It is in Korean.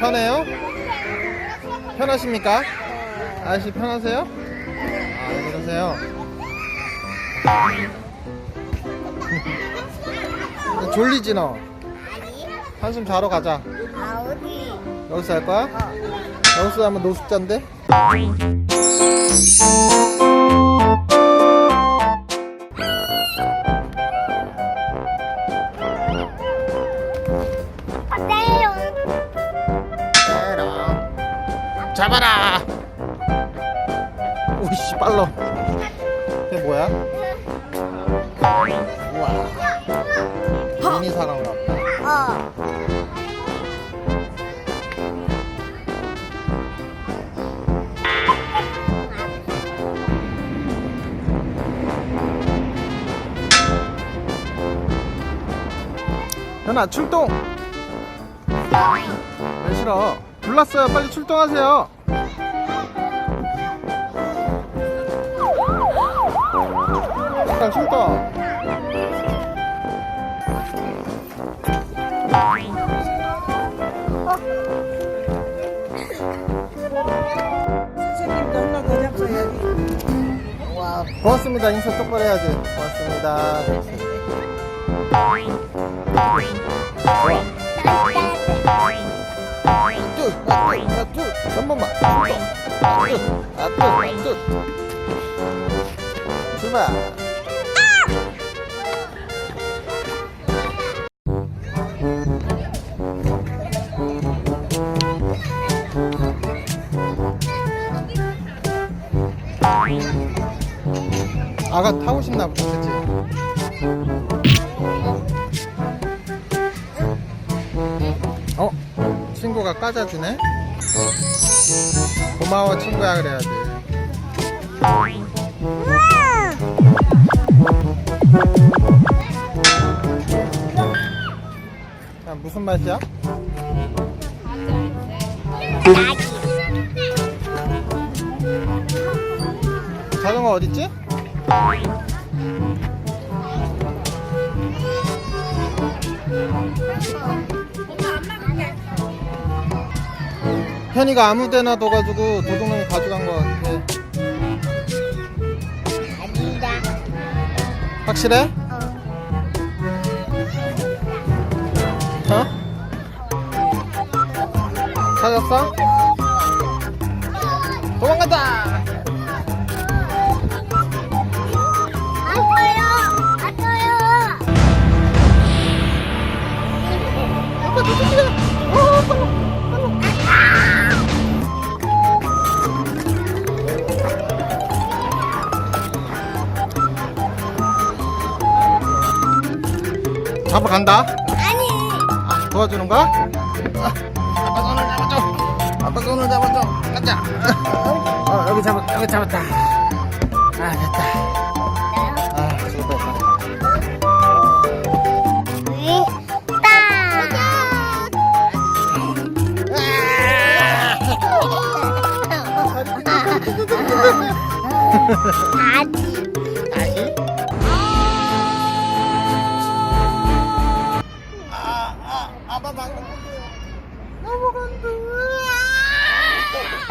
편해요? 편하십니까? 아저씨 편하세요? 아 그러세요? 졸리지 너? 아니. 한숨 자러 가자 아 어디? 여기서 할 거야? 어. 여기서 하면 노숙자인데? 잡아라. 오이씨 빨라. 그게 뭐야? 우와. 미니 사과인가 보다 어. 현아 출동! 왜 싫어 불났어요. 빨리 출동하세요. 출동. 와 고맙습니다. 인사 똑바로 해야지. 고맙습니다 한 번만 아뚜아뚜 출발 아가 타고 싶나 보다 그치? 친구가 까자주네? 고마워 친구야 그래야지 야, 무슨 맛이야? 자전거 어딨지? 현이가 아무 데나 둬가지고 도둑놈이 가져간 것 같아 아니다. 확실해? 어. 어? 찾았어? 도망간다! 아빠요. 아빠요. 잡으러 간다? 아니. 아, 도와주는 거야? 아, 아빠 손을 잡아줘. 아빠 손을 잡아줘. 가자. 어, 여기 잡았, 여기 잡았다. 아, 됐다. 아. 아직